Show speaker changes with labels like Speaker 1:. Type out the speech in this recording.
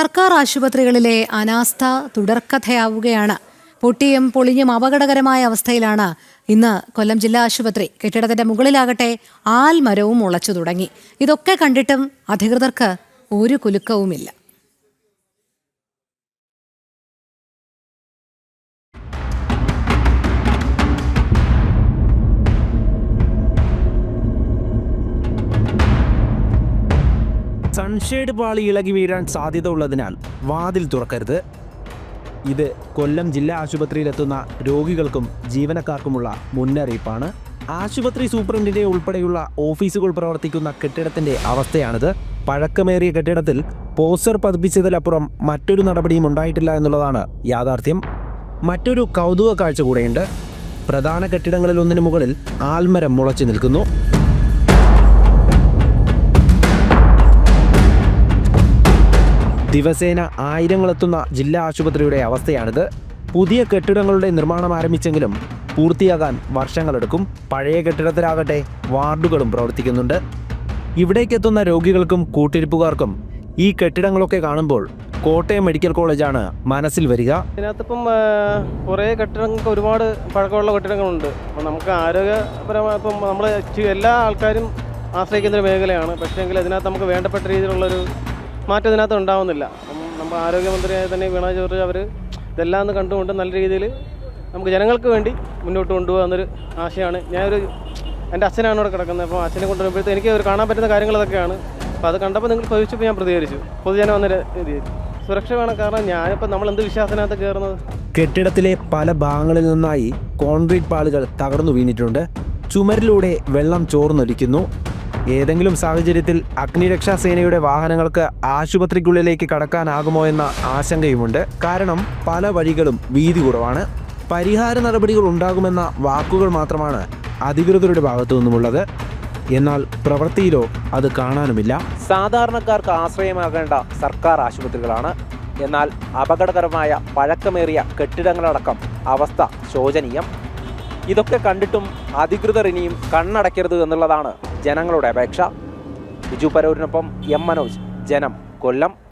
Speaker 1: സർക്കാർ ആശുപത്രികളിലെ അനാസ്ഥ തുടർക്കഥയാവുകയാണ്. പൊട്ടിയും പൊളിഞ്ഞും അപകടകരമായ അവസ്ഥയിലാണ് ഇന്ന് കൊല്ലം ജില്ലാ ആശുപത്രി. കെട്ടിടത്തിന്റെ മുകളിലാകട്ടെ ആൽമരവും മുളച്ചു തുടങ്ങി. ഇതൊക്കെ കണ്ടിട്ടും അധികൃതർക്ക് ഒരു കുലുക്കവുമില്ല.
Speaker 2: സൺഷെയ്ഡ് പാളി ഇളകി വീഴാൻ സാധ്യത ഉള്ളതിനാൽ വാതിൽ തുറക്കരുത്. ഇത് കൊല്ലം ജില്ലാ ആശുപത്രിയിലെത്തുന്ന രോഗികൾക്കും ജീവനക്കാർക്കുമുള്ള മുന്നറിയിപ്പാണ്. ആശുപത്രി സൂപ്രണ്ടിന്റെ ഉൾപ്പെടെയുള്ള ഓഫീസുകൾ പ്രവർത്തിക്കുന്ന കെട്ടിടത്തിന്റെ അവസ്ഥയാണിത്. പഴക്കമേറിയ കെട്ടിടത്തിൽ പോസ്റ്റർ പതിപ്പിച്ചതിലപ്പുറം മറ്റൊരു നടപടിയും ഉണ്ടായിട്ടില്ല എന്നുള്ളതാണ് യാഥാർത്ഥ്യം. മറ്റൊരു കൗതുക കാഴ്ച കൂടെയുണ്ട്. പ്രധാന കെട്ടിടങ്ങളിൽ ഒന്നിനു മുകളിൽ ആൽമരം മുളച്ചു നിൽക്കുന്നു. ദിവസേന ആയിരങ്ങളെത്തുന്ന ജില്ലാ ആശുപത്രിയുടെ അവസ്ഥയാണിത്. പുതിയ കെട്ടിടങ്ങളുടെ നിർമ്മാണം ആരംഭിച്ചെങ്കിലും പൂർത്തിയാകാൻ വർഷങ്ങളെടുക്കും. പഴയ കെട്ടിടത്തിലാകട്ടെ വാർഡുകളും പ്രവർത്തിക്കുന്നുണ്ട്. ഇവിടേക്കെത്തുന്ന രോഗികൾക്കും കൂട്ടിരിപ്പുകാർക്കും ഈ കെട്ടിടങ്ങളൊക്കെ കാണുമ്പോൾ കോട്ടയം മെഡിക്കൽ കോളേജാണ് മനസ്സിൽ വരിക.
Speaker 3: ഇതിനകത്തിപ്പം കുറേ കെട്ടിടങ്ങൾക്ക് ഒരുപാട് പഴക്കമുള്ള കെട്ടിടങ്ങളുണ്ട്. അപ്പം നമുക്ക് ആരോഗ്യപരമായ ഇപ്പം നമ്മൾ എല്ലാ ആൾക്കാരും ആശ്രയിക്കുന്ന ഒരു മേഖലയാണ്. പക്ഷേ എങ്കിൽ ഇതിനകത്ത് നമുക്ക് വേണ്ടപ്പെട്ട രീതിയിലുള്ളൊരു മാറ്റം ഇതിനകത്ത് ഉണ്ടാവുന്നില്ല നമ്മൾ ആരോഗ്യമന്ത്രിയായ തന്നെ വീണ ജോർജ് അവർ ഇതെല്ലാം ഒന്ന് കണ്ടുകൊണ്ട് നല്ല രീതിയിൽ നമുക്ക് ജനങ്ങൾക്ക് വേണ്ടി മുന്നോട്ട് കൊണ്ടുപോകാമെന്നൊരു ആശയമാണ് ഞാനൊരു എന്റെ അച്ഛനാണ് ഇവിടെ കിടക്കുന്നത്. അപ്പോൾ അച്ഛനെ കൊണ്ടുവരുമ്പോഴത്തേക്ക് എനിക്ക് ഒരു കാണാൻ പറ്റുന്ന കാര്യങ്ങൾ ഇതൊക്കെയാണ് അപ്പോൾ അത് കണ്ടപ്പോൾ നിങ്ങൾ ചോദിച്ചപ്പോൾ ഞാൻ പ്രതികരിച്ചു. പൊതുജനം വന്ന രീതിയിൽ സുരക്ഷ വേണം കാരണം ഞാനിപ്പോൾ നമ്മൾ എന്ത് വിശ്വാസത്തിനകത്ത് കയറുന്നത്
Speaker 2: കെട്ടിടത്തിലെ പല ഭാഗങ്ങളിൽ നിന്നായി കോൺക്രീറ്റ് പാളുകൾ തകർന്നു വീണിട്ടുണ്ട്. ചുമരിലൂടെ വെള്ളം ചോർന്നൊലിക്കുന്നു. ഏതെങ്കിലും സാഹചര്യത്തിൽ അഗ്നിരക്ഷാ സേനയുടെ വാഹനങ്ങൾക്ക് ആശുപത്രിക്കുള്ളിലേക്ക് കടക്കാനാകുമോ എന്ന ആശങ്കയുമുണ്ട്. കാരണം പല വഴികളും വീതി കുറവാണ്. പരിഹാര നടപടികൾ ഉണ്ടാകുമെന്ന വാക്കുകൾ മാത്രമാണ് അധികൃതരുടെ ഭാഗത്തു നിന്നുമുള്ളത്. എന്നാൽ പ്രവൃത്തിയിലോ അത് കാണാനുമില്ല. സാധാരണക്കാർക്ക് ആശ്രയമാകേണ്ട സർക്കാർ ആശുപത്രികളാണ്. എന്നാൽ അപകടകരമായ പഴക്കമേറിയ കെട്ടിടങ്ങളടക്കം അവസ്ഥ ശോചനീയം. ഇതൊക്കെ കണ്ടിട്ടും അധികൃതർ ഇനിയും കണ്ണടയ്ക്കരുത് എന്നുള്ളതാണ് ജനങ്ങളുടെ അപേക്ഷ. ബിജു പരൂരിനൊപ്പം എം മനോജ്. ജനം കൊല്ലം.